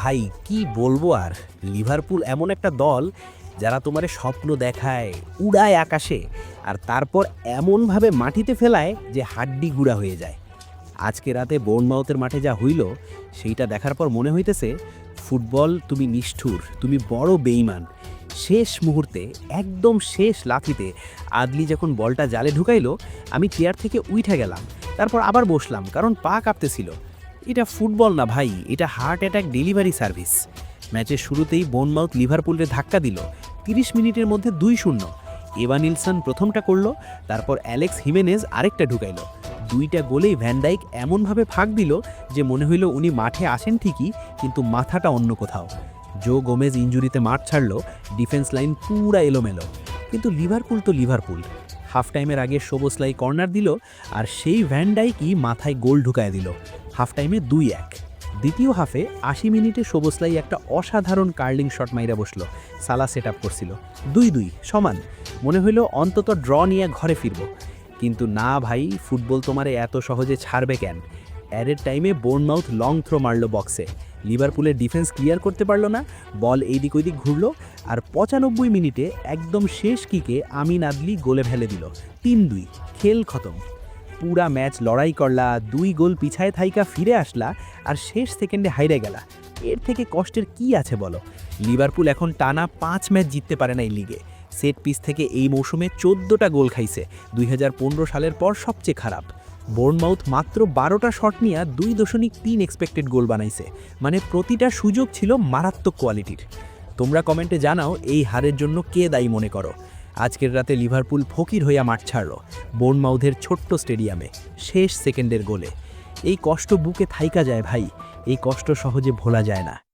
ভাই, কি বলব আর? লিভারপুল এমন একটা দল যারা তোমার স্বপ্ন দেখায়, উড়ায় আকাশে আর তারপর এমনভাবে মাটিতে ফেলায় যে হাড্ডি গুঁড়া হয়ে যায়। আজকে রাতে বোর্নমাউথের মাঠে যা হইল, সেইটা দেখার পর মনে হইতেছে ফুটবল তুমি নিষ্ঠুর, তুমি বড় বেইমান শেষ মুহূর্তে, একদম শেষ লাথিতে আদলি যখন বলটা জালে ঢুকাইলো, আমি চেয়ার থেকে উইঠে গেলাম, তারপর আবার বসলাম, কারণ পা কাঁপতেছিল। এটা ফুটবল না ভাই, এটা হার্ট অ্যাটাক ডেলিভারি সার্ভিস। ম্যাচের শুরুতেই বোনমাউথ লিভারপুলকে ধাক্কা দিল, তিরিশ মিনিটের মধ্যে দুই শূন্য। এভা নিলসন প্রথমটা করল, তারপর অ্যালেক্স হিমেনেজ আরেকটা ঢুকাইলো। দুইটা গোলেই ভ্যানডাইক এমনভাবে ফাঁক দিল যে মনে হইল উনি মাঠে আসেন ঠিকই, কিন্তু মাথাটা অন্য কোথাও। জো গোমেজ ইঞ্জুরিতে মাঠ ছাড়লো, ডিফেন্স লাইন পুরা এলোমেলো। কিন্তু লিভারপুল তো লিভারপুল। হাফ টাইমের আগে সবসলাই কর্নার দিল আর সেই ভ্যানডাইকই মাথায় গোল ঢুকায় দিল। হাফ টাইমে দুই এক। দ্বিতীয় হাফে আশি মিনিটে সবসলাই একটা অসাধারণ কার্লিং শট মাইরা বসল। সালা সেট আপ করছিল। দুই দুই, সমান। মনে হইল অন্তত ড্র নিয়ে ঘরে ফিরব। কিন্তু না ভাই, ফুটবল তোমারে এত সহজে ছাড়বে কেন? অ্যাডের টাইমে বোর্নমাউথ লং থ্রো মারল বক্সে। লিভারপুলের ডিফেন্স ক্লিয়ার করতে পারল না, বল এইদিক ওইদিক ঘুরলো আর পঁচানব্বই মিনিটে একদম শেষ কিকে আমিন আদলি গোলে ফেলে দিল। তিন দুই, খেল খতম। পুরা ম্যাচ লড়াই করলা, দুই গোল পিছায় থাইকা ফিরে আসলা আর শেষ সেকেন্ডে হাইরে গেলা। এর থেকে কষ্টের কি আছে বলো? লিভারপুল এখন টানা পাঁচ ম্যাচ জিততে পারে না এই লিগে। সেট পিস থেকে এই মৌসুমে চোদ্দোটা গোল খাইছে। দুই হাজার পনেরো সালের পর সবচেয়ে খারাপ। বোর্নমাউথ মাত্র বারোটা শট নিয়ে দুই দশমিক তিন এক্সপেক্টেড গোল বানাইছে। মানে প্রতিটা সুযোগ ছিল মারাত্মক কোয়ালিটির তোমরা কমেন্টে জানাও এই হারের জন্য কে দায়ী মনে করো। আজকের রাতে লিভারপুল ফকির হইয়া মাঠ ছাড়ল, বোর্নমাউথের ছোট্ট স্টেডিয়ামে, শেষ সেকেন্ডের গোলে। এই কষ্ট বুকে থাইকা যায় ভাই, এই কষ্ট সহজে ভোলা যায় না।